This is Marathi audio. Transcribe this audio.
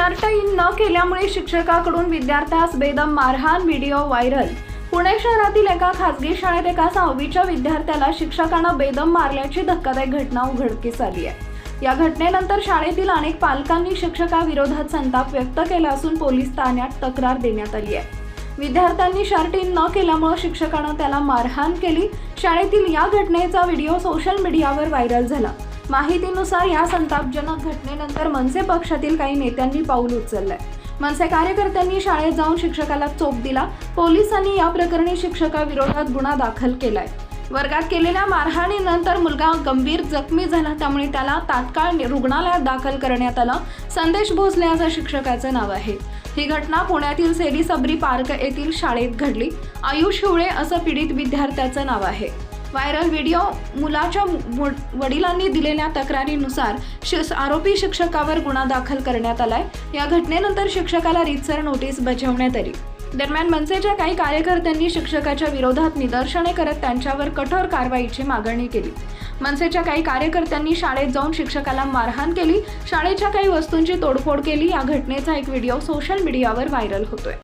केल्यामुळे शिक्षकाकडून विद्यार्थ्यास बेदम मारहाण व्हिडिओ व्हायरल. पुणे शहरातील एका खासगी शाळेत एका सहावीच्या विद्यार्थ्याला शिक्षकानं बेदम मारल्याची धक्कादायक घटना उघडकीस आली आहे. या घटनेनंतर शाळेतील अनेक पालकांनी शिक्षकाविरोधात संताप व्यक्त केला असून पोलीस ठाण्यात तक्रार देण्यात आली आहे. विद्यार्थ्यांनी शर्ट इन न केल्यामुळे शिक्षकानं त्याला मारहाण केली. शाळेतील या घटनेचा व्हिडिओ सोशल मीडियावर व्हायरल झाला. माहितीनुसार या संतापजनक घटनेनंतर मनसे पक्षातील काही नेत्यांनी पाऊल उचललंय. मनसे कार्यकर्त्यांनी शाळेत जाऊन शिक्षकाला चोप दिला. पोलिसांनी या प्रकरणी शिक्षकाविरोधात गुन्हा दाखल केलाय. वर्गात केलेल्या मारहाणीनंतर मुलगा गंभीर जखमी झाला त्यामुळे त्याला तात्काळ रुग्णालयात दाखल करण्यात आलं. संदेश भोसले असं शिक्षकाचं नाव आहे. ही घटना पुण्यातील सेरी सबरी पार्क येथील शाळेत घडली. आयुष हिवळे असं पीडित विद्यार्थ्याचं नाव आहे. व्हायरल व्हिडिओ मुलाच्या वडिलांनी दिलेल्या तक्रारीनुसार शि- आरोपी शिक्षकावर गुन्हा दाखल करण्यात आलाय. या घटनेनंतर शिक्षकाला रीतसर नोटीस बजावण्यात आली. दरम्यान मनसेच्या काही कार्यकर्त्यांनी शिक्षकाच्या विरोधात निदर्शने करत त्यांच्यावर कठोर कारवाईची मागणी केली. मनसेच्या काही कार्यकर्त्यांनी शाळेत जाऊन शिक्षकाला मारहाण केली. शाळेच्या काही वस्तूंची तोडफोड केली. या घटनेचा एक व्हिडिओ सोशल मीडियावर व्हायरल होतोय.